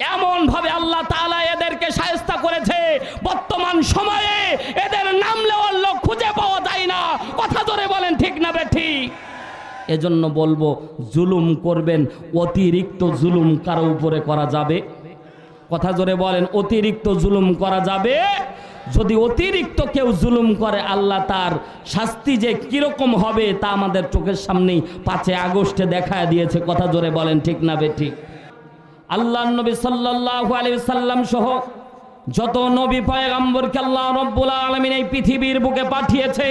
এমন ভাবে আল্লাহ তাআলা এদেরকে সায়স্তা করেছে। বর্তমান সময়ে এদের নাম লেওয়ার লোক খুঁজে পাওয়া যায় না। কথা ধরে বলেন, ঠিক না বে ঠিক? এজন্য বলব, জুলুম করবেন, অতিরিক্ত জুলুম কারও উপরে করা যাবে? কথা জোরে বলেন, অতিরিক্ত জুলুম করা যাবে? যদি অতিরিক্ত কেউ জুলুম করে, আল্লাহ তার শাস্তি যে কীরকম হবে তা আমাদের চোখের সামনেই পাঁচে আগস্টে দেখা দিয়েছে। কথা জোরে বলেন, ঠিক না বে ঠিক? আল্লাহ নবী সাল্লাল্লাহু আলাইহি সাল্লাম সহ যত নবী পয়গাম্বরকে আল্লাহ রব্বুল আলামিন এই পৃথিবীর বুকে পাঠিয়েছে,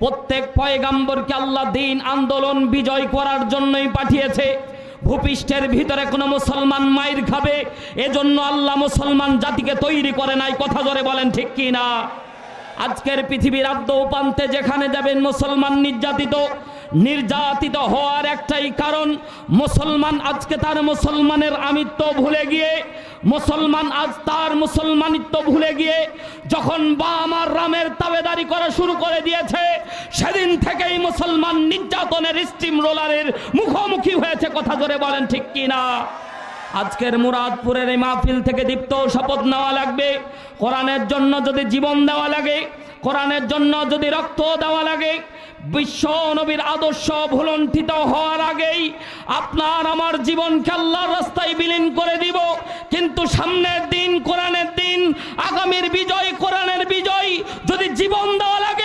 প্রত্যেক পয়গাম্বরকে আল্লাহ দিন আন্দোলন বিজয় করার জন্যই পাঠিয়েছে। ভূপৃষ্ঠের ভিতরে কোনো মুসলমান মায়ের খাবে, এজন্য আল্লাহ মুসলমান জাতিকে তৈরি করে নাই। কথা ধরে বলেন ঠিক কি না আজকের পৃথিবীর আদ্য উপান্তে যেখানে যাবেন মুসলমান নির্যাতিত নির্যাতিত হওয়ার একটাই কারণ, মুসলমান আজকে তার মুসলমানের আমিত্ব ভুলে গিয়ে, মুসলমান আজ তার মুসলমানিত্ব ভুলে গিয়ে যখন বা আমার রামের তাবেদারি করা শুরু করে দিয়েছে, সেদিন থেকেই মুসলমান নির্যাতনের স্টিম রোলারের মুখোমুখি হয়েছে। কথা ধরে বলেন, ঠিক কি না আজকের মুরাদপুরের এই মাহফিল থেকে দীপ্ত শপথ নেওয়া লাগবে। কোরআনের জন্য যদি জীবন দেওয়া লাগে কোরআনের জন্য যদি রক্ত দেওয়া লাগে, বিশ্ব নবীর আদর্শ ভুলণ্ঠিত হওয়ার আগেই আপনার আমার জীবন আল্লাহর রাস্তায় বিলীন করে দিব। কিন্তু সামনের দিন, কোরআনের দিন, আগামীর বিজয়, কোরআনের বিজয় যদি জীবন দেওয়া লাগে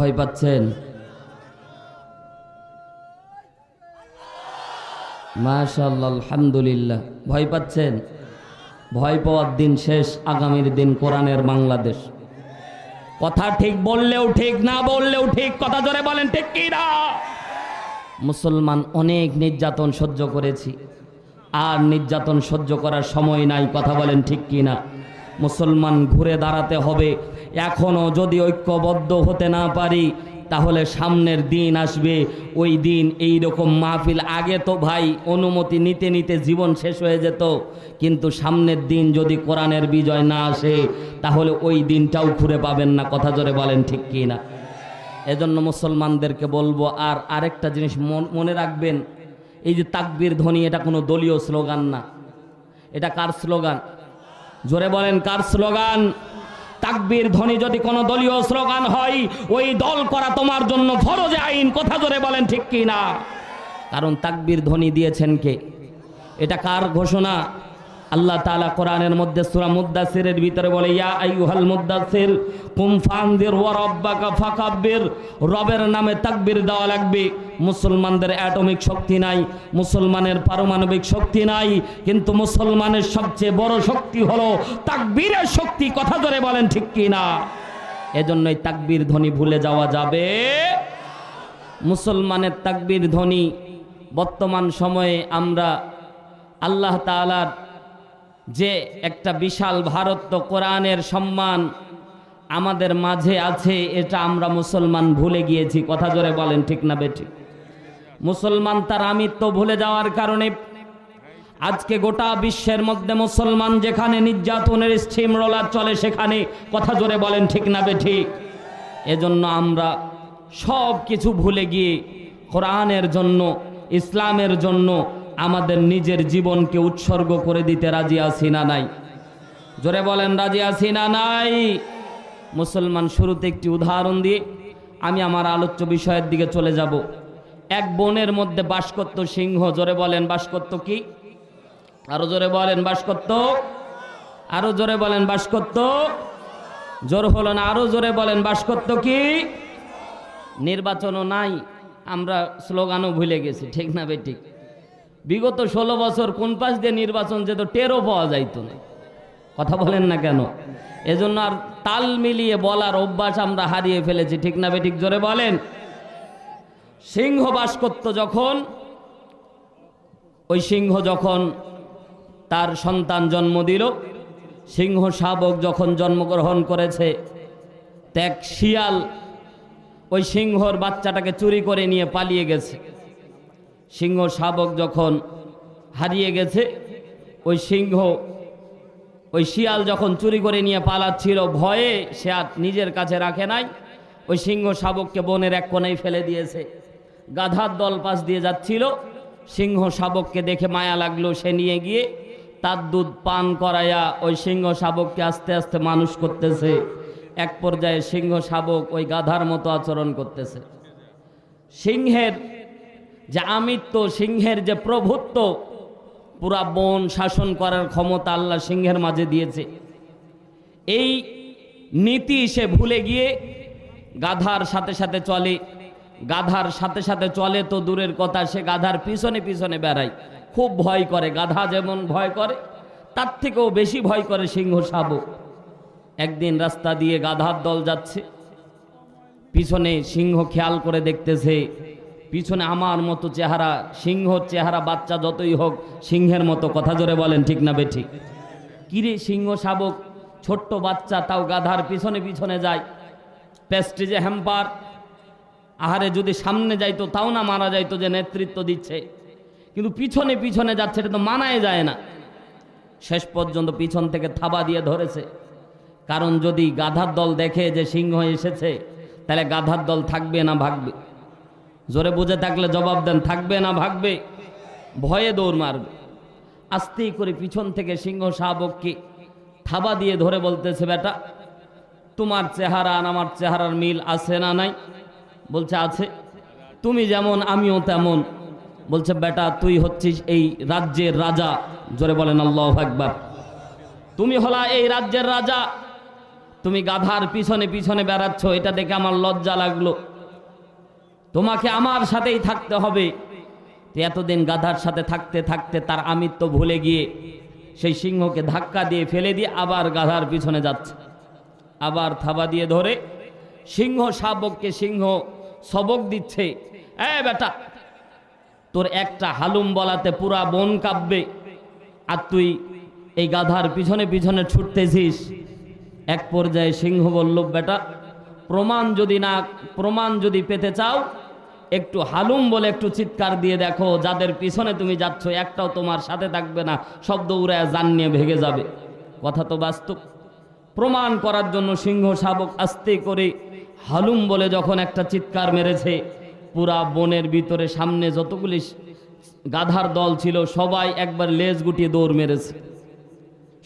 ভয় পাচ্ছেন? আলহামদুলিল্লাহ। ভয় পাচ্ছেন? ভয় পাওয়ার দিন শেষ, আগামীর দিন কোরআনের বাংলাদেশ। কথা ঠিক বললেও ঠিক, না বললেও ঠিক, কথা জোরে বলেন, ঠিক কি না? মুসলমান অনেক নির্যাতন সহ্য করেছি, আর নির্যাতন সহ্য করার সময় নাই, কথা বলেন ঠিক কি না? মুসলমান ঘুরে দাঁড়াতে হবে। এখনও যদি ঐক্যবদ্ধ হতে না পারি, তাহলে সামনের দিন আসবে। ওই দিন এই রকম মাহফিল আগে তো ভাই অনুমতি নিতে নিতে জীবন শেষ হয়ে যেত। কিন্তু সামনের দিন যদি কোরআনের বিজয় না আসে, তাহলে ওই দিনটাও ঘুরে পাবেন না। কথা জোরে বলেন ঠিক কি না? এজন্য মুসলমানদেরকে বলব, আর আরেকটা জিনিস মন- মনে রাখবেন। এই যে তাকবির ধ্বনি, এটা কোনো দলীয় স্লোগান না। এটা কার স্লোগান? জোরে বলেন, কার স্লোগান? তাকবীর ধ্বনি যদি কোনো দলীয় স্লোগান হয়, ওই দল করা তোমার জন্য ফরজে আইন। কথা জোরে বলেন, ঠিক কি না? কারণ তাকবীর ধ্বনি দিয়েছেন কে? এটা কার ঘোষণা? আল্লাহ তাআলা কোরআনের মধ্যে সূরা মুদ্দাসিরের ভিতরে বলে, ইয়া আইয়ুহাল মুদ্দাসির কুম ফানদির ওয়া রাব্বাকা ফাকাব্বির। রবের নামে তাকবীর দেওয়া লাগবে। মুসলমানদের অ্যাটমিক শক্তি নাই, মুসলমানের পারমাণবিক শক্তি নাই, কিন্তু মুসলমানের সবচেয়ে বড় শক্তি হলো তাকবীরের শক্তি। কথা ধরে বলেন, ঠিক কি না? এজন্যই তাকবীর ধ্বনি ভুলে যাওয়া যাবে। মুসলমানের তাকবীর ধ্বনি বর্তমান সময়ে আমরা আল্লাহ তাআলার যে একটা বিশাল ভারত তো কোরআনের সম্মান আমাদের মাঝে আছে, এটা আমরা মুসলমান ভুলে গিয়েছি। কথা জোরে বলেন, ঠিক না বেটি মুসলমান তার আমিত্ব ভুলে যাওয়ার কারণে আজকে গোটা বিশ্বের মধ্যে মুসলমান যেখানে নির্যাতনের স্টিম রোলার চলে সেখানে কথা জোরে বলেন, ঠিক না বে ঠিক এজন্য আমরা সব কিছু ভুলে গিয়ে কোরআনের জন্য, ইসলামের জন্য আমাদের নিজের জীবনকে উৎসর্গ করে দিতে রাজি আছি না নাই? জোরে বলেন, রাজি আছি না নাই? মুসলমান, শুরুতে একটি উদাহরণ দিয়ে আমি আমার আলোচ্য বিষয়ের দিকে চলে যাব। এক বনের মধ্যে বাস করত সিংহ, জোরে বলেন বাস করত কি? আরও জোরে বলেন বাস করত আরও জোরে বলেন বাস করত জোর হলো না, আরও জোরে বলেন বাস করত কি? নির্বাচনও নাই, আমরা স্লোগানও ভুলে গেছি, ঠিক না বে ঠিক? বিগত ষোলো বছর কোন পাশ দিয়ে নির্বাচন যেত, টেরও পাওয়া যাইতো না। কথা বলেন না কেন? এজন্য আর তাল মিলিয়ে বলার অভ্যাস আমরা হারিয়ে ফেলেছি, ঠিক না বে ঠিক জোরে বলেন? সিংহ বাস করত যখন, ওই সিংহ যখন তার সন্তান জন্ম দিল, সিংহ শাবক যখন জন্মগ্রহণ করেছে, ত্যাগ শিয়াল ওই সিংহর বাচ্চাটাকে চুরি করে নিয়ে পালিয়ে গেছে। সিংহ শাবক যখন হারিয়ে গেছে, ওই সিংহ, ওই শিয়াল যখন চুরি করে নিয়ে পালাচ্ছিল, ভয়ে সে আর নিজের কাছে রাখে নাই। ওই সিংহ শাবককে বনের এক কোণেই ফেলে দিয়েছে। গাধার দল পাশ দিয়ে যাচ্ছিল। সিংহ শাবককে দেখে মায়া লাগল, সে নিয়ে গিয়ে তার দুধ পান করাইয়া ওই সিংহ শাবককে আস্তে আস্তে মানুষ করতেছে। এক পর্যায়ে সিংহ শাবক ওই গাধার মতো আচরণ করতেছে। সিংহের যে আমিত্ব সিংহের যে প্রভুত্ব, পুরা বন শাসন করার ক্ষমতা আল্লাহ সিংহের মাঝে দিয়েছে। এই নীতি সে ভুলে গিয়ে গাধার সাথে সাথে চলে, গাধার সাথে সাথে চলে তো দূরের কথা, সে গাধার পিছনে পিছনে বেড়ায়। খুব ভয় করে, গাধা যেমন ভয় করে, তার থেকেও বেশি ভয় করে সিংহ শাবক একদিন রাস্তা দিয়ে গাধার দল যাচ্ছে, পিছনে সিংহ খেয়াল করে দেখতেছে পিছনে আমার মতো চেহারা সিংহর চেহারা, বাচ্চা যতই হোক, সিংহের মতো কথা জোরে বলেন, ঠিক না বেঠিক? কিরে সিংহ শাবক, ছোট্ট বাচ্চা, তাও গাধার পিছনে পিছনে যায় প্যাস্ট্রিজে হ্যাম্পার আহারে যদি সামনে যাইতো, তাও না মারা যাইতো যে নেতৃত্ব দিচ্ছে। কিন্তু পিছনে পিছনে যাচ্ছে, এটা তো মানায় যায় না। শেষ পর্যন্ত পিছন থেকে থাবা দিয়ে ধরেছে। কারণ যদি গাধার দল দেখে যে সিংহ এসেছে, তাহলে গাধার দল থাকবে না, ভাগবে। জোরে বুঝে থাকলে জবাব দেন, থাকবে না, ভাগবে। ভয়ে দৌড় মারবে। আস্তেই করে পিছন থেকে সিংহ শাবককে থাবা দিয়ে ধরে বলতেছে, বেটা, তোমার চেহারা আর আমার চেহারার মিল আছে না নাই? বলছে, আছে। তুমি যেমন, আমিও তেমন। বলছে, বেটা, তুই হচ্ছিস এই রাজ্যের রাজা। জোরে বলেন, আল্লাহ একবার তুমি হলা এই রাজ্যের রাজা। তুমি গাধার পিছনে পিছনে বেড়াচ্ছ। এটা দেখে আমার লজ্জা লাগল। তোমাকে আমার সাথেই থাকতে হবে। এতদিন গাধার সাথে থাকতে থাকতে তার আমিত্ব ভুলে গিয়ে সেই সিংহকে ধাক্কা দিয়ে ফেলে দিয়ে আবার গাধার পিছনে যাচ্ছে। আবার থাবা দিয়ে ধরে সিংহ শাবককে সিংহ সবক দিচ্ছে। এ বেটা, তোর একটা হালুম বলাতে পুরা বন কাঁপবে। আর তুই এই গাধার পিছনে পিছনে ছুটতেছিস। এক পর্যায়ে সিংহ বলল, বেটা, প্রমাণ যদি না, প্রমাণ যদি পেতে চাও একটু হালুম বলে একটু চিৎকার দিয়ে দেখো, যাদের পিছনে তুমি যাচ্ছ, একটাও তোমার সাথে থাকবে না, শব্দ উড়ায় জান নিয়ে ভেঙে যাবে। কথা তো বাস্তব। প্রমাণ করার জন্য সিংহ শাবক আস্তে করে হালুম বলে যখন একটা চিৎকার মেরেছে, পুরা বনের ভিতরে সামনে যতগুলি গাধার দল ছিল, সবাই একবার লেজ গুটিয়ে দৌড় মেরেছে।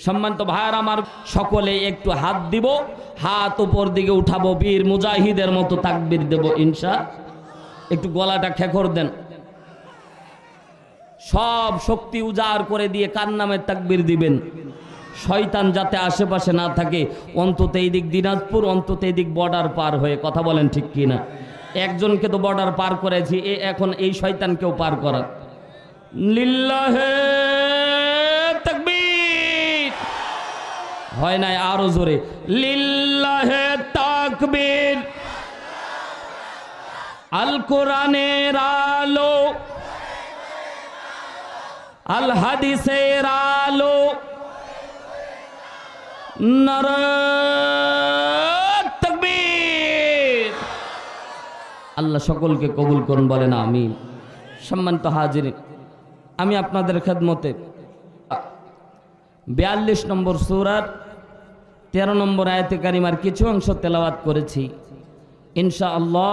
সম্মানিত ভাইয়ার আমার, সকলে একটু হাত দিব, হাত উপর দিকে উঠাবো, বীর মুজাহিদের মতো তাকবির দেব, ইনশা একটু গলাটা খেখর দেন। সব শক্তি উজাড় করে দিয়ে কার নামে তাকবির দিবেন? শয়তান যাতে আশেপাশে না থাকে, অন্তত এই দিক দিনাজপুর, অন্তত এই দিক বর্ডার পার হয়ে কথা বলেন ঠিক কি না একজনকে তো বর্ডার পার করেছি, এ এখন এই শয়তানকেও পার করা। লিল্লাহে তাকবীর। হয় নাই আরও জোরে, লিল্লাহে তাকবীর। আল কোরআনের আলো, আল হাদিসের আলো নর আল্লাহ সকলকে কবুল করুন, বলেন আমি সম্মানিত হাজির, আমি আপনাদের খেদমতে, বিয়াল্লিশ নম্বর সুরার তেরো নম্বর আয়তে কারিমার কিছু অংশ তেলাওয়াত করেছি। ইনশা আল্লাহ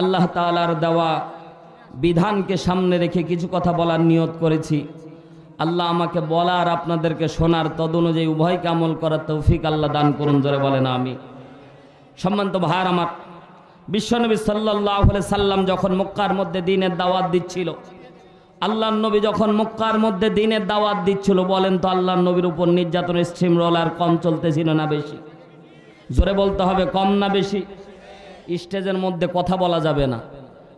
আল্লাহ তালার দেওয়া বিধানকে সামনে রেখে কিছু কথা বলার নিয়ত করেছি। আল্লাহ আমাকে বলার, আপনাদেরকে শোনার তদ অনুযায়ী উভয়কে আমল করার তৌফিক আল্লাহ দান করুন, জোরে বলেন আমি সম্মানিত ভাইয়ার আমার, বিশ্বনবী সাল্লাহ সাল্লাম যখন মক্কার মধ্যে দিনের দাওয়াত দিচ্ছিল, আল্লাহ নবী যখন মক্কার মধ্যে দিনের দাওয়াত দিচ্ছিল, বলেন তো আল্লাহ নবীর উপর নির্যাতন স্ট্রিম রোলার কম চলতেছিল না বেশি? জোরে বলতে হবে, কম না বেশি? স্টেজের মধ্যে কথা বলা যাবে না।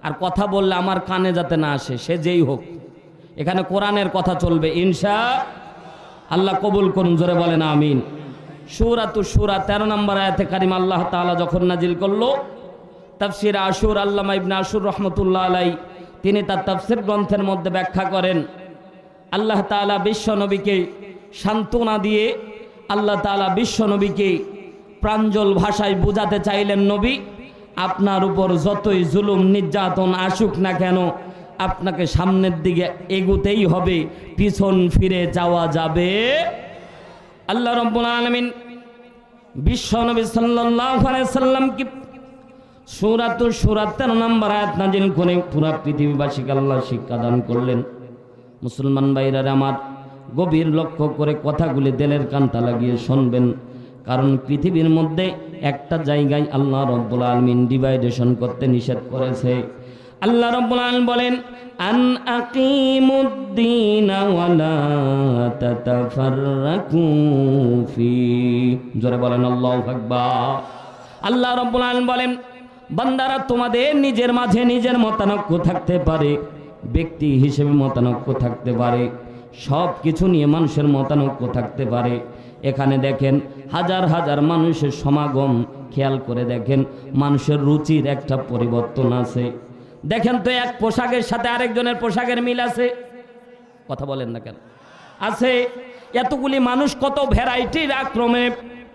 আর কথা বললে আমার কানে যাতে না আসে, সে যেই হোক। এখানে কোরআনের কথা চলবে, ইনশা আল্লাহ কবুল করুন, জোরে বলেন আমিন। সুরা তু সুরা, তেরো নম্বর আয়াতে কারিম আল্লাহ তাআলা যখন নাজিল করল, তাফসির আশুর আল্লামা ইবনে আশুর রহমতুল্লাহ আলাই তিনি তার তাফসির গ্রন্থের মধ্যে ব্যাখ্যা করেন, আল্লাহ তাআলা বিশ্ব নবীকে সান্ত্বনা দিয়ে আল্লাহ তাআলা বিশ্ব নবীকে প্রাঞ্জল ভাষায় বোঝাতে চাইলেন নবী। আপনার উপর যতই জুলুম, নির্যাতন আসুক না কেন, আপনাকে সামনের দিকে এগুতেই হবে, পিছন ফিরে যাওয়া যাবে। আল্লাহ রব্বুল আলমিন বিশ্ব নবী সাল্লাল্লাহু আলাইহি সাল্লাম কি সুরাত তেরো নম্বর আয়াত নাজিল করে পুরা পৃথিবীবাসীকে আল্লাহ শিক্ষা দান করলেন। মুসলমান ভাইরারে আমার, গভীর লক্ষ্য করে কথাগুলি দেলের কান্তা লাগিয়ে শুনবেন, কারণ পৃথিবীর মধ্যে একটা জায়গায় আল্লাহ রব্বুল আলমিন ডিভাইডেশন করতে নিষেধ করেছে। আল্লাহ রব্বুল আলম বলেন, আন আকিমুদ্দিন জোরে বলেন, আল্লাহু আকবার। আল্লাহ রব্বুল আলম বলেন, বান্দারা তোমাদের নিজের মাঝে নিজের মতানক্য থাকতে পারে, ব্যক্তি হিসেবে মতানক্য থাকতে পারে সব কিছু নিয়ে মানুষের মতানক্য থাকতে পারে। এখানে দেখেন হাজার হাজার মানুষের সমাগম, খেয়াল করে দেখেন মানুষের রুচির একটা পরিবর্তন আছে। দেখেন তো এক পোশাকের সাথে আরেকজনের পোশাকের মিল আছে। কথা বলেন না কেন? আছে। এতগুলি মানুষ কত ভ্যারাইটির আক্রমে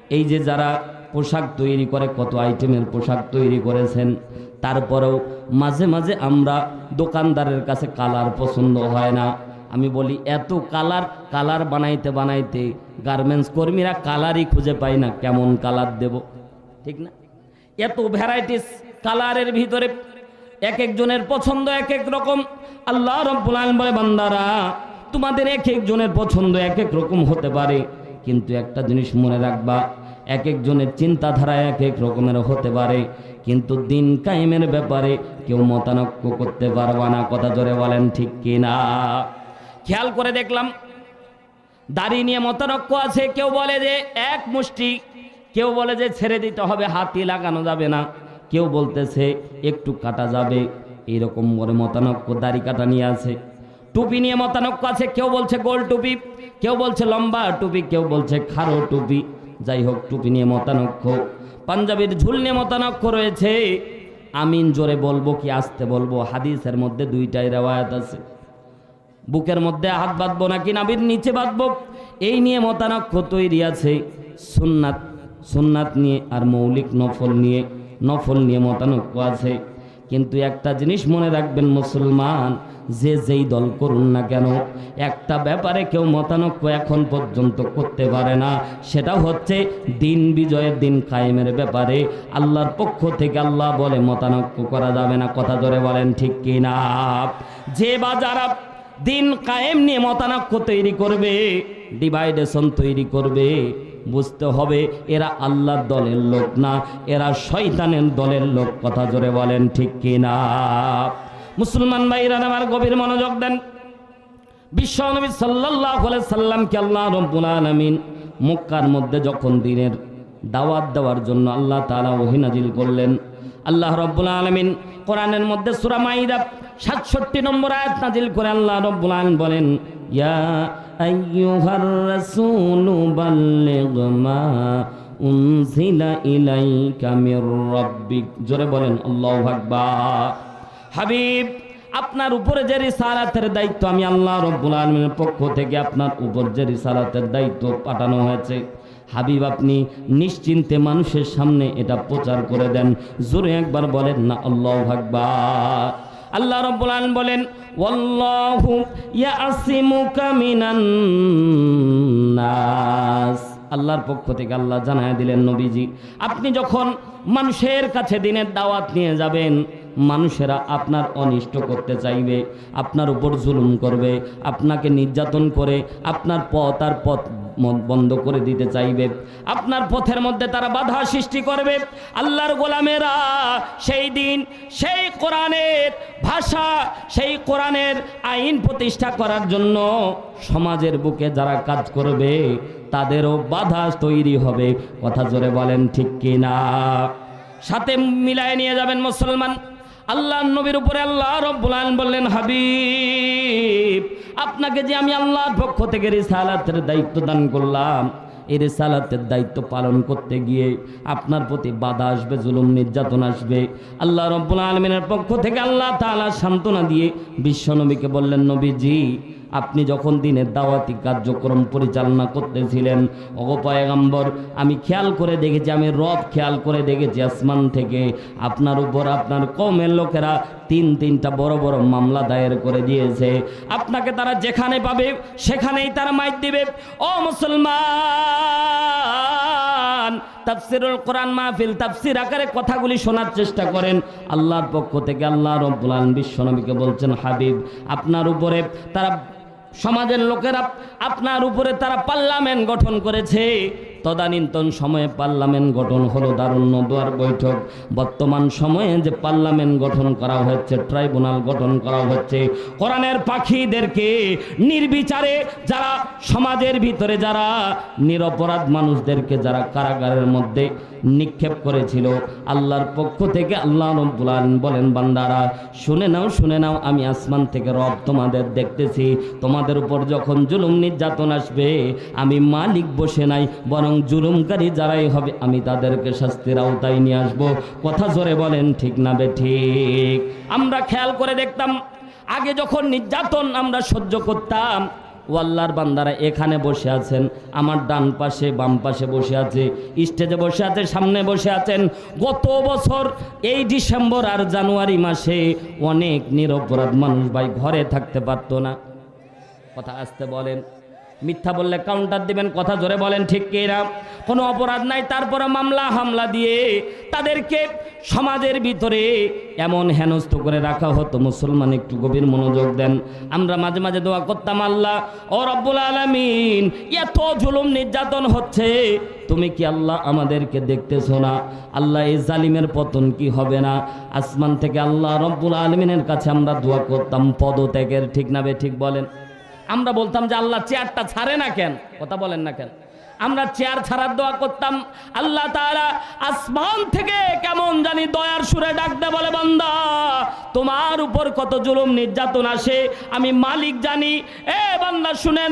এই যে যারা পোশাক তৈরি করে, কত আইটেমের পোশাক তৈরি করেছেন, তারপরেও মাঝে মাঝে আমরা দোকানদারের কাছে কালার পছন্দ হয় না। আমি বলি, এত কালার কালার বানাইতে বানাইতে গার্মেন্টস কর্মীরা কালারই খুঁজে পায় না, কেমন কালার দেব? ঠিক না? এত ভ্যারাইটিস কালারের ভিতরে এক একজনের পছন্দ এক এক রকম। আল্লাহ রব্বুল বান্দারা, তোমাদের এক একজনের পছন্দ এক এক রকম হতে পারে, কিন্তু একটা জিনিস মনে রাখবা, এক একজনের চিন্তাধারা এক এক রকমের হতে পারে, কিন্তু দিন কায়েমের ব্যাপারে কেউ মতানক্য করতে পারবা না। কথা জোরে বলেন ঠিক কিনা? খেয়াল করে দেখলাম, দাড়ি নিয়ে মতানক্য আছে, কেউ বলে যে এক মুষ্টি, কেউ বলে যে ছেড়ে দিতে হবে, হাতি লাগানো যাবে না। কেউ বলতেছে, একটু কাটা যাবে এইরকম করে মতানক্য দাড়ি কাটা নিয়ে আছে। টুপি নিয়ে মতানক্য আছে, কেউ বলছে গোল টুপি, কেউ বলছে লম্বা টুপি, কেউ বলছে খারো টুপি। যাই হোক, টুপি নিয়ে মতানক্য পাঞ্জাবির ঝুল নিয়ে মতানক্য রয়েছে। আমিন জোরে বলব কি, আসতে বলব, হাদিসের মধ্যে দুইটাই রেওয়ায়াত আছে। বুকের মধ্যে হাত বাঁধবো নাকি নাবির নিচে বাঁধবো? এই নিয়ে মতানক্য তৈরি আছে। সুন্নাত সুন্নাত নিয়ে আর মৌলিক নফল নিয়ে নফল নিয়ে মতানক্য আছে। কিন্তু একটা জিনিস মনে রাখবেন মুসলমান, যে যেই দল করুন না কেন, একটা ব্যাপারে কেউ মতানক্য এখন পর্যন্ত করতে পারে না। সেটা হচ্ছে দিন বিজয়ের দিন কায়েমের ব্যাপারে। আল্লাহর পক্ষ থেকে আল্লাহ বলে মতানক্য করা যাবে না। কথা ধরে বলেন ঠিক কিনা? যে বা যারা দিন কায়েম নিয়ে মতানক্য তৈরি করবে, ডিভাইডেশন তৈরি করবে। বুঝতে হবে, এরা আল্লাহর দলের লোক না, এরা শয়তানের দলের লোক, কথা জোরে বলেন ঠিক কিনা? মুসলমান ভাইরা, আমার গভীর মনোযোগ দেন। বিশ্ব নবী সাল্লাল্লাহু আলাইহি সাল্লামকে আল্লাহ রব্বুল আলামিন মক্কার মধ্যে যখন দিনের দাওয়াত দেওয়ার জন্য আল্লাহ তাআলা ওহী নাজিল করলেন, আল্লাহ রব্বুল আলামিন কোরআনের মধ্যে সূরা 67 নম্বর আয়াত নাজিল করে আল্লাহ রব্বুল আলামিন বলেন, ইয়া আইয়ুহার রাসূলু বাল্লিগ মা উনজিলা ইলাইকা মির রাব্বিক। জোরে বলেন, আল্লাহু আকবার। হাবিব, আপনার উপরে যে রিসালাতের দায়িত্ব আমি আল্লাহ রব্বুল আলমীর পক্ষ থেকে আপনার উপর যে রিসালাতের দায়িত্ব পাঠানো হয়েছে, হাবিব আপনি নিশ্চিন্তে মানুষের সামনে এটা প্রচার করে দেন। জোরে একবার বলেন না, আল্লাহ আকবার। আল্লাহ রব্বুল আলম বলেন, ওয়াল্লাহু ইয়াসিমুকা মিনান নাস। আল্লাহর পক্ষ থেকে আল্লাহ জানায় দিলেন নবীজি, আপনি যখন মানুষের কাছে দিনের দাওয়াত নিয়ে যাবেন মানুষেরা আপনার অনিষ্ট করতে চাইবে, আপনার উপর জুলুম করবে, আপনাকে নির্যাতন করে, আপনার পথ আর পথ বন্ধ করে দিতে চাইবে। আপনার পথের মধ্যে তারা বাধা সৃষ্টি করবে। আল্লাহর গোলামেরা সেই দিন, সেই কোরআনের ভাষা, সেই কোরআনের আইন প্রতিষ্ঠা করার জন্য সমাজের বুকে যারা কাজ করবে, তাদেরও বাধা তৈরি হবে। কথা জোরে বলেন ঠিক কিনা? সাথে মিলায় নিয়ে যাবেন মুসলমান। আল্লাহ নবীর উপরে আল্লাহ রব্বুল বললেন, হাবিব, আপনাকে যে আমি আল্লাহর পক্ষ থেকে রিসালাতের দায়িত্ব দান করলাম, এই রিসালাতের দায়িত্ব পালন করতে গিয়ে আপনার প্রতি বাধা আসবে, জুলুম, নির্যাতন আসবে। আল্লাহ রব্বুল আলমিনের পক্ষ থেকে আল্লাহ তালা সান্ত্বনা দিয়ে বিশ্বনবীকে বললেন, নবীজি আপনি যখন দিনের দাওয়াতি কার্যক্রম পরিচালনা করতেছিলেন অগপয়গাম্বর আমি খেয়াল করে দেখেছি, আমি রব খেয়াল করে দেখেছি আসমান থেকে। আপনার উপর আপনার কমের লোকেরা তিন তিনটা বড় বড় মামলা দায়ের করে দিয়েছে। আপনাকে তারা যেখানে পাবে, সেখানেই তারা মাইর দিবে। ও মুসলমান, তাফসিরুল কোরআন মাহফিল, তাফসির আকারে কথাগুলি শোনার চেষ্টা করেন। আল্লাহর পক্ষ থেকে আল্লাহ রব্বুল আলামিন বিশ্বনবীকে বলছেন, হাবিব, আপনার উপরে তারা সমাজের লোকেরা আপনার উপরে তারা পার্লামেন্ট গঠন করেছে। তদানীন্তন সময়ে পার্লামেন্ট গঠন হলো দারুণ্য দুয়ার বৈঠক। বর্তমান সময়ে যে পার্লামেন্ট গঠন করা হচ্ছে, ট্রাইব্যুনাল গঠন করা হচ্ছে, কোরআনের পাখিদেরকে নির্বিচারে যারা সমাজের ভিতরে যারা নিরপরাধ মানুষদেরকে যারা কারাগারের মধ্যে নিক্ষেপ করেছিল, আল্লাহর পক্ষ থেকে আল্লাহ বলেন, বান্দারা, শুনে নাও শুনে নাও, আমি আসমান থেকে রব তোমাদের দেখতেছি। তোমাদের উপর যখন জুলুম নির্যাতন আসবে, আমি মালিক বসে নাই, বরং জুলুমকারী যারাই হবে, আমি তাদেরকে শাস্তির আওতায় নিয়ে আসব। কথা জোরে বলেন, ঠিক না বে ঠিক? আমরা খেয়াল করে দেখতাম, আগে যখন নির্যাতন আমরা সহ্য করতাম, ও আল্লাহর বান্দারা এখানে বসে আছেন, আমার ডান পাশে, বাম পাশে বসে আছে, স্টেজে বসে আছে, সামনে বসে আছেন। গত বছর, এই ডিসেম্বর আর জানুয়ারি মাসে অনেক নিরপরাধ মানুষ ভাই ঘরে থাকতে পারতো না। কথা আসতে বলেন। মিথ্যা বললে কাউন্টার দিবেন, কথা জোরে বলেন, ঠিক কিনা কোনো অপরাধ নাই তারপরে মামলা, হামলা দিয়ে তাদেরকে সমাজের ভিতরে এমন হেনস্থ করে রাখা হতো, মুসলমান একটু গভীর মনোযোগ দেন। আমরা মাঝে মাঝে দোয়া করতাম, আল্লাহ, ও রব্বুল আলমিন, এত জুলুম নির্যাতন হচ্ছে, তুমি কি আল্লাহ আমাদেরকে দেখতেছো না? আল্লাহ এই জালিমের পতন কি হবে না? আসমান থেকে আল্লাহ রব্বুল আলমিনের কাছে আমরা দোয়া করতাম, পদত্যাগের, ঠিক না বে, ঠিক বলেন। আমরা বলতাম যে আল্লাহ চেয়ারটা ছাড়ে না কেন? কথা বলেন না কেন? আমরা চেয়ার ছাড়ার দোয়া করতাম, আল্লাহ তারা আসমান থেকে কেমন জানি দয়ার সুরে ডাকতে বলে, বান্দা, তোমার উপর কত জুলুম, নির্যাতন আসে, আমি মালিক জানি। এ বান্দা, শুনে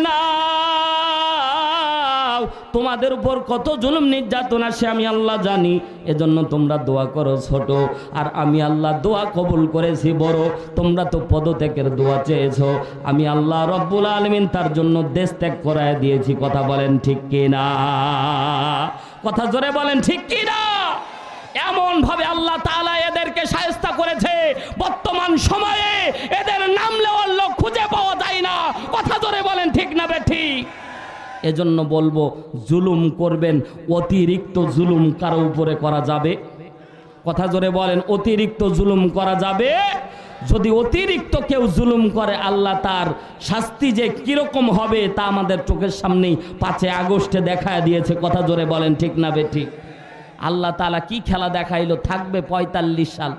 নাও তোমাদের উপর কত জুলুম নির্যাতন আসে আমি আল্লাহ জানি। এজন্য তোমরা দোয়া করো ছোট। আর আমি আল্লাহ দোয়া কবুল করেছি বড়। তোমরা তো পদত্যাগের দোয়া চেয়েছো। আমি আল্লাহ রব্বুল আলমিন তার জন্য দেশ ত্যাগ করায় দিয়েছি। কথা বলেন ঠিক কিনা? কথা জোরে বলেন ঠিক কিনা? এমন ভাবে আল্লাহ তাআলা এদেরকে সায়স্তা করেছে। বর্তমান সময়ে এদের নাম লেওয়ার লোক খুঁজে পাওয়া যায় না। কথা জোরে বলেন ঠিক না বে ঠিক? এজন্য বলব, জুলুম করবেন, অতিরিক্ত জুলুম কারও উপরে করা যাবে? কথা জোরে বলেন, অতিরিক্ত জুলুম করা যাবে? যদি অতিরিক্ত কেউ জুলুম করে, আল্লাহ তার শাস্তি যে কীরকম হবে তা আমাদের চোখের সামনেই পাঁচে আগস্টে দেখা দিয়েছে। কথা জোরে বলেন, ঠিক না বে ঠিক? আল্লাহ তালা কি খেলা দেখাইলো? থাকবে পঁয়তাল্লিশ সাল।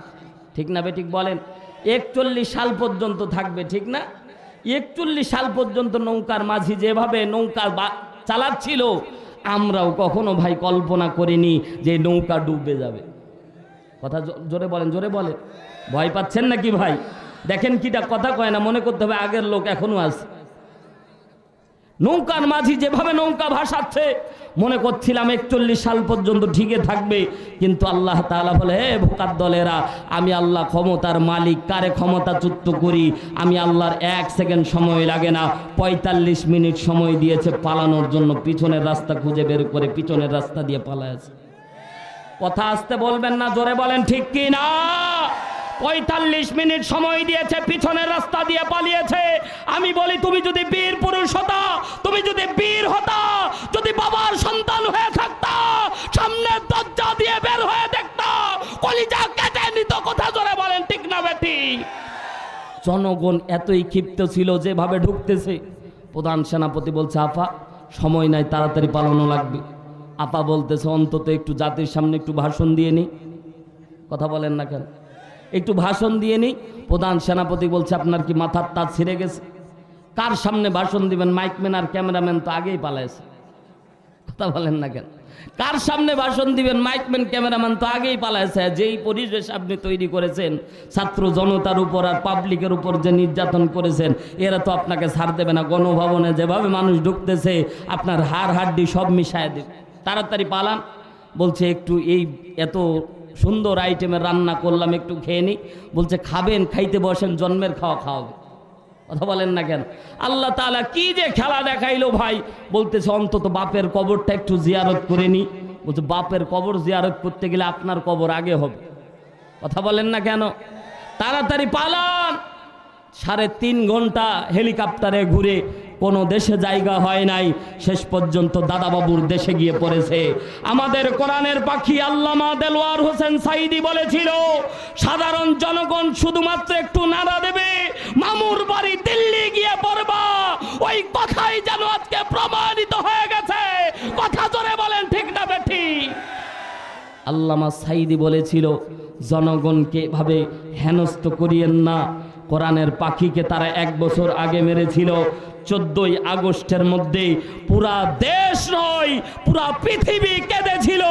ঠিক না বে ঠিক বলেন? একচল্লিশ সাল পর্যন্ত থাকবে, ঠিক না? একচল্লিশ সাল পর্যন্ত নৌকার মাঝি যেভাবে নৌকা চালাচ্ছিল, আমরাও কখনো ভাই কল্পনা করিনি যে নৌকা ডুবে যাবে। কথা জোরে বলেন জোরে বলেন। ভয় পাচ্ছেন নাকি ভাই? দেখেন কিটা কথা কয় না, মনে করতে হবে আগের লোক এখনও আছে। নৌকার মাঝি যেভাবে নৌকা ভাসাচ্ছে, মনে করছিলাম একচল্লিশ সাল পর্যন্ত ঠিকই থাকবে, কিন্তু আল্লাহ তাআলা বলে, হে ভোকার দলেরা আমি আল্লাহ ক্ষমতার মালিক, কারে ক্ষমতা চুত্ত করি? আমি আল্লাহর এক সেকেন্ড সময় লাগে না, পঁয়তাল্লিশ মিনিট সময় দিয়েছে পালানোর জন্য, পিছনের রাস্তা খুঁজে বের করে পিছনের রাস্তা দিয়ে পালায় কথা আসতে বলবেন না, জোরে বলেন, ঠিক কি না পঁয়তাল্লিশ মিনিট সময় দিয়েছে, পিছনের রাস্তা দিয়ে পালিয়েছে। আমি বলি, তুমি যদি বীর পুরুষ হতা, তুমি যদি বীর হতা, যদি বাবার সন্তান হয়ে থাকতা সামনের দরজা দিয়ে বের হয়ে দেখতা, কলিজা কেটে নিত, কথা জোরে বলেন, ঠিক না বেটি? জনগণ এতই ক্ষিপ্ত ছিল যেভাবে ঢুকতেছে। প্রধান সেনাপতি বলছে আপা সময় নাই, তাড়াতাড়ি পালানো লাগবে। আপা বলতেছে, অন্তত একটু জাতির সামনে একটু ভাষণ দিয়ে নি। কথা বলেন না কেন? একটু ভাষণ দিয়ে নিই। প্রধান সেনাপতি বলছে, আপনার কি মাথার তাজ ছিঁড়ে গেছে? কার সামনে ভাষণ দিবেন? মাইকম্যান আর ক্যামেরাম্যান তো আগেই পালাইছে। কথা বলেন না কেন? কার সামনে ভাষণ দিবেন? মাইকম্যান ক্যামেরাম্যান তো আগেই পালাইছে। যেই পরিবেশ আপনি তৈরি করেছেন, ছাত্র জনতার উপর আর পাবলিকের উপর যে নির্যাতন করেছেন, এরা তো আপনাকে ছাড় দেবে না। গণভবনে যেভাবে মানুষ ঢুকতেছে, আপনার হাড় হাড্ডি সব মিশায় দেবে। তাড়াতাড়ি পালান। বলছে, একটু এই এত সুন্দর আইটেমের রান্না করলাম, একটু খেয়ে নিই বলছে, খাবেন, খাইতে বসেন, জন্মের খাওয়া খাওয়াবে। কথা বলেন না কেন? আল্লাহ তাআলা কি যে খেলা দেখাইলো ভাই? বলতেছে, অন্তত বাপের কবরটা একটু জিয়ারত করে নি। বলছে, বাপের কবর জিয়ারত করতে গেলে আপনার কবর আগে হবে। কথা বলেন না কেন? তাড়াতাড়ি পালান। সাড়ে তিন ঘণ্টা হেলিকপ্টারে ঘুরে কোনো দেশে জায়গা হয় নাই। শেষ পর্যন্ত দাদাবাবুর দেশে গিয়ে পড়েছে। আমাদের কোরআনের পাখি আল্লামা দেলোয়ার হোসেন সাইদি বলেছিল, সাধারণ জনগণ শুধুমাত্র একটু নাড়া দেবে, মামুর বাড়ি দিল্লি গিয়ে পড়বা। ওই কথাই যেন আজকে প্রমাণিত হয়ে গেছে। কথা জোরে বলেন, ঠিক না বেঠি? আল্লামা সাইদি বলেছিল, জনগণকে এভাবে হেনস্থ করিয়েন না। কোরআনের পাখিকে তারা এক বছর আগে মেরেছিল। চোদ্দই আগস্টের মধ্যে পুরা দেশ নয়, পুরা পৃথিবী কেঁদেছিল।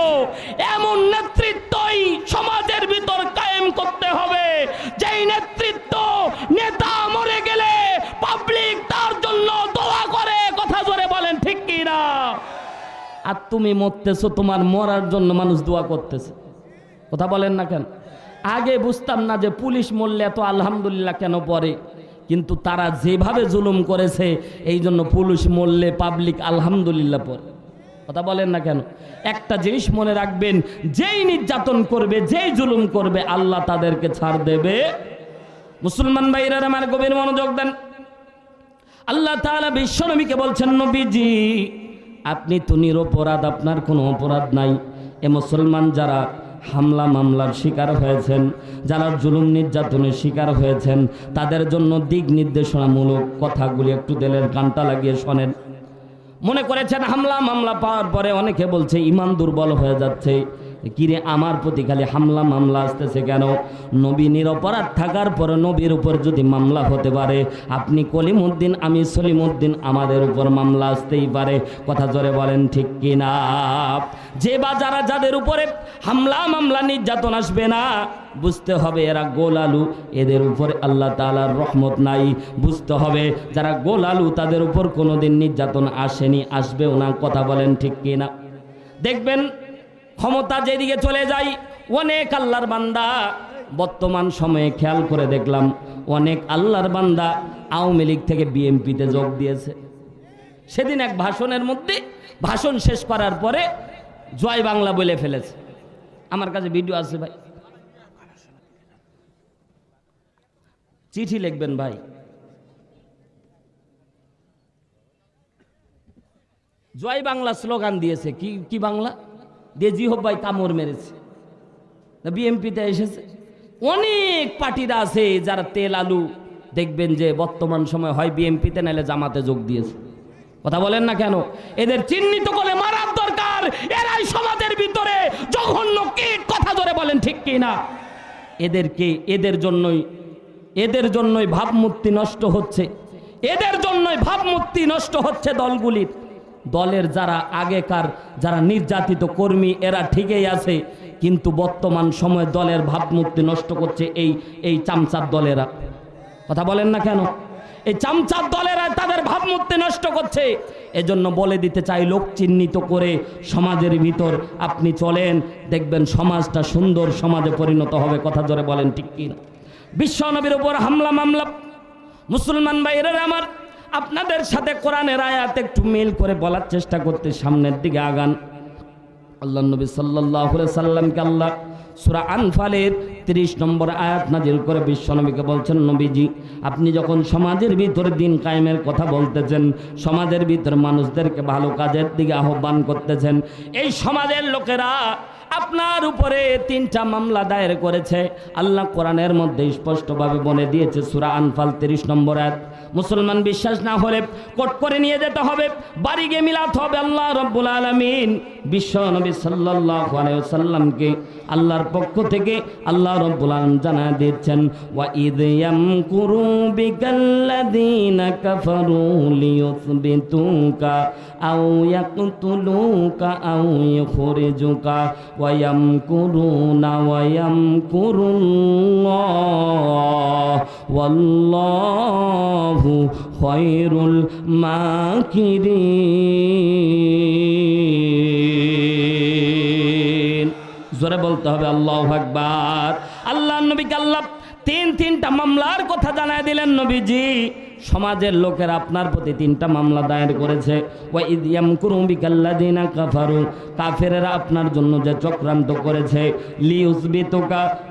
এমন নেতৃত্বই সমাজের ভিতর কায়েম করতে হবে। যেই নেতৃত্ব নেতা মরে গেলে পাবলিক তার জন্য দোয়া করে, কথা জোরে বলেন, ঠিক কি না? আর তুমি মরতেছো, তোমার মরার জন্য মানুষ দোয়া করতেছে। কথা বলেন না কেন? আগে বুঝতাম না যে পুলিশ মরলে এত আলহামদুলিল্লাহ কেন পরে। কিন্তু তারা যেভাবে জুলুম করেছে, এই জন্য পুলিশ মরলে পাবলিক আলহামদুলিল্লাহ পরে। কথা বলেন না কেন? একটা জিনিস মনে রাখবেন, যেই নির্যাতন করবে, যেই জুলুম করবে, আল্লাহ তাদেরকে ছাড় দেবে। মুসলমান ভাইরা আমার গভীর মনোযোগ দেন। আল্লাহ তাআলা বিশ্বনবীকে বলছেন, নবীজি, আপনি তো নিরপরাধ, আপনার কোনো অপরাধ নাই। এ মুসলমান যারা হামলা মামলার শিকার হয়েছেন, যারা জুলুম নির্যাতনের শিকার হয়েছেন, তাদের জন্য দিক নির্দেশনামূলক কথাগুলি একটু দেলের কানটা লাগিয়ে শোনেন। মনে করেছেন হামলা মামলা পাওয়ার পরে অনেকে বলছে, ইমান দুর্বল হয়ে যাচ্ছে। কিরে আমার প্রতি খালি হামলা মামলা আসতেছে কেন? নবী নিরপরাধ থাকার পরে নবীর উপর যদি মামলা হতে পারে, আপনি কলিমুদ্দিন, আমি সলিমুদ্দিন, আমাদের উপর মামলা আসতেই পারে। কথা জোরে বলেন ঠিক কিনা? যে বা যারা যাদের উপরে হামলা মামলা নির্যাতন আসবে না, বুঝতে হবে এরা গোল আলু এদের উপরে আল্লাহ তালার রহমত নাই। বুঝতে হবে যারা গোল আলু তাদের উপর কোনোদিন নির্যাতন আসেনি, আসবেও না। কথা বলেন ঠিক কিনা? দেখবেন ক্ষমতা যেদিকে চলে যায় অনেক আল্লাহর বান্দা। বর্তমান সময়ে খেয়াল করে দেখলাম, অনেক আল্লাহর বান্দা আওয়ামী লীগ থেকে বিএমপিতে যোগ দিয়েছে। সেদিন এক ভাষণের মধ্যে, ভাষণ শেষ করার পরে জয় বাংলা বলে ফেলেছে। আমার কাছে ভিডিও আছে ভাই। চিঠি লিখবেন ভাই। জয় বাংলা স্লোগান দিয়েছে। কি কি বাংলা? দিয়ে জিহব ভাই কামড় মেরেছে। বিএমপিতে এসেছে। অনেক পার্টিরা আছে যারা তেল, আলু দেখবেন যে বর্তমান সময় হয় বিএমপিতে, নাহলে জামাতে যোগ দিয়েছে। কথা বলেন না কেন? এদের চিহ্নিত করে মারার দরকার। এরাই সমাজের ভিতরে জঘন্য কীট কথা ধরে বলেন ঠিক কি না এদেরকে এদের জন্যই এদের জন্যই ভাবমূর্তি নষ্ট হচ্ছে। এদের জন্যই ভাবমূর্তি নষ্ট হচ্ছে দলগুলির। দলের যারা আগেকার যারা নির্যাতিত কর্মী, এরা ঠিকই আছে, কিন্তু বর্তমান সময়ে দলের ভাবমূর্তি নষ্ট করছে এই এই চামচার দলেরা। কথা বলেন না কেন? এই চামচার দলেরা তাদের ভাবমূর্তি নষ্ট করছে। এজন্য বলে দিতে চাই, লোক চিহ্নিত করে সমাজের ভিতর আপনি চলেন, দেখবেন সমাজটা সুন্দর সমাজে পরিণত হবে, কথা ধরে বলেন ঠিক কিনা। বিশ্বনবীর উপর হামলা মামলা, মুসলমান ভাইয়ের আমার আপনাদের সাথে কোরআনের আয়াত একটু মিল করে বলার চেষ্টা করতে সামনের দিকে আগান। আল্লাহ নবী সাল্লাহ সাল্লামকে আল্লাহ সুরা আনফালের তিরিশ নম্বর আয়াত নাজিল করে বিশ্বনবীকে বলছেন, নবীজি, আপনি যখন সমাজের ভিতরে দিন কায়েমের কথা বলতেছেন, সমাজের ভিতরে মানুষদেরকে ভালো কাজের দিকে আহ্বান করতেছেন, এই সমাজের লোকেরা আপনার উপরে তিনটা মামলা দায়ের করেছে। আল্লাহ কোরআনের মধ্যে স্পষ্টভাবে বলে দিয়েছে সুরা আনফাল তিরিশ নম্বর এক মুসলমান বিশ্বাস না হলে কোট করে নিয়ে যেতে হবে, বাড়ি গিয়ে মিলাতে হবে আল্লাহ রব্বুল আলমিন। বিশ্ব নবী সাল্লাহ সাল্লামকে আল্লাহর পক্ষ থেকে আল্লাহ রব্বুল আলম জানা দিচ্ছেন ওয়া ইদ ইয়ামকুরু বিকাল্লাযীনা কাফারু লিয়ুসবিতুকা আও ইয়াকতুলুকা আও ইখরিজুকা ওয়া ইয়ামকুরুনা ওয়া ইয়ামকুরুল্লাহ ওয়াল্লাহু খায়রুল মাকিরিন. জোরে বলতে হবে, আল্লাহ আকবার। আল্লাহ নবীকে আল্লাহ তিন তিনটা মামলার কথা জানায় দিলেন নবীজি। সমাজের লোকের আপনার প্রতি তিনটা মামলা দায়ের করেছে। কাফেরেরা আপনার জন্য যে চক্রান্ত করেছে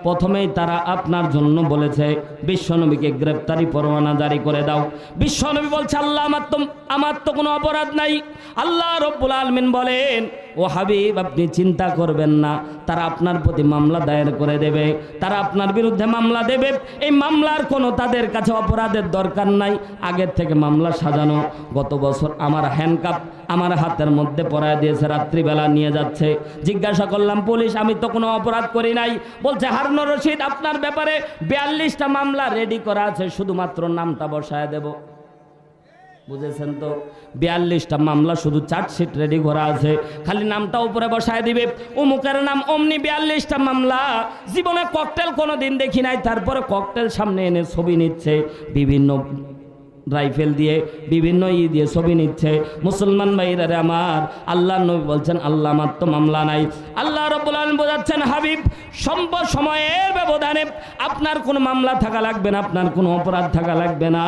প্রথমেই তারা আপনার জন্য বলেছে বিশ্বনবীকে গ্রেপ্তারি পরোয়ানা জারি করে দাও। বিশ্বনবী বলছে, আল্লাহ, আমার তো আমার তো কোনো অপরাধ নাই। আল্লাহ রব্বুল আলমিন বলেন ও হাবিব, আপনি চিন্তা করবেন না। তারা আপনার প্রতি মামলা দায়ের করে দেবে। তারা আপনার বিরুদ্ধে মামলা দেবে। এই মামলার কোনো তাদের কাছে অপরাধের দরকার নাই। আগের থেকে মামলা সাজানো। গত বছর আমার হ্যান্ডকাপ আমার হাতের মধ্যে পরায় দিয়েছে, রাত্রিবেলা নিয়ে যাচ্ছে। জিজ্ঞাসা করলাম, পুলিশ, আমি তো কোনো অপরাধ করি নাই। বলছে হারুন রশিদ, আপনার ব্যাপারে বিয়াল্লিশটা মামলা রেডি করা আছে। শুধুমাত্র নামটা বসায় দেবো। বুঝেছেন তো? বিয়াল্লিশটা মামলা শুধু চার্জশিট রেডি করা আছে। খালি নামটা উপরে বসায় দিবে। অমুকের নাম অমনি বিয়াল্লিশটা মামলা। জীবনে ককটেল কোনো দিন দেখি নাই। তারপরে ককটেল সামনে এনে ছবি নিচ্ছে। বিভিন্ন রাইফেল দিয়ে বিভিন্ন ই দিয়ে ছবি নিচ্ছে। মুসলমান ভাইরারে আমার, আল্লাহ নবী বলছেন, আল্লাহ আমার তো মামলা নাই। আল্লাহ রব্বুল বোঝাচ্ছেন, হাবিব সম্ভব সময়ের ব্যবধানে আপনার কোনো মামলা থাকা লাগবে না, আপনার কোনো অপরাধ থাকা লাগবে না।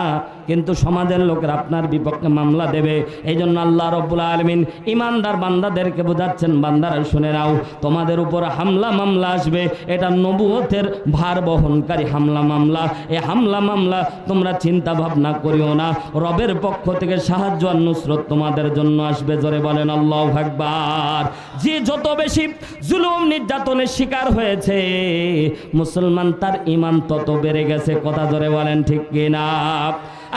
কিন্তু সমাজের লোকের আপনার বিপক্ষে মামলা দেবে। এই জন্য আল্লাহ রব্বুল আলমিন ইমানদার বান্দাদেরকে বোঝাচ্ছেন, বান্দারা, শুনে নাও, তোমাদের উপর হামলা মামলা আসবে। এটা নবুয়তের ভার বহনকারী হামলা মামলা। এই হামলা মামলা তোমরা চিন্তা ভাবনা করিও না। রবের পক্ষ থেকে সাহায্য আর নুসরত তোমাদের জন্য আসবে। জোরে বলেন, আল্লাহ ভাগবার যে যত বেশি জুলুম নির্যাতনের শিকার হয়েছে, মুসলমান তার ইমান তত বেড়ে গেছে। কথা জোরে বলেন, ঠিক কিনা?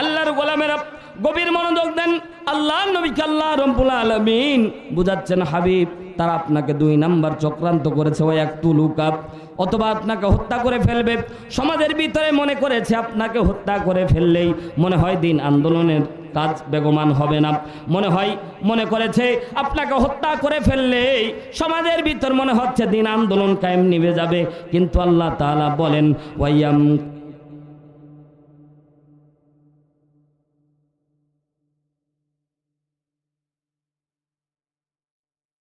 আল্লাহর গোলামেরা গভীর মনোযোগ দেন। আল্লাহ নবীকে আল্লাহ রব্বুল আলমিন বুঝাচ্ছেন, হাবিব, তারা আপনাকে দুই নাম্বার চক্রান্ত করেছে। ওই এক তুলুকাপ অথবা আপনাকে হত্যা করে ফেলবে। সমাজের ভিতরে মনে করেছে, আপনাকে হত্যা করে ফেললেই মনে হয় দিন আন্দোলনের কাজ বেগমান হবে না। মনে হয়, মনে করেছে, আপনাকে হত্যা করে ফেললেই সমাজের ভিতর মনে হচ্ছে দিন আন্দোলন কায়েম নিবে যাবে। কিন্তু আল্লাহ তালা বলেন, ওয়াইয়াম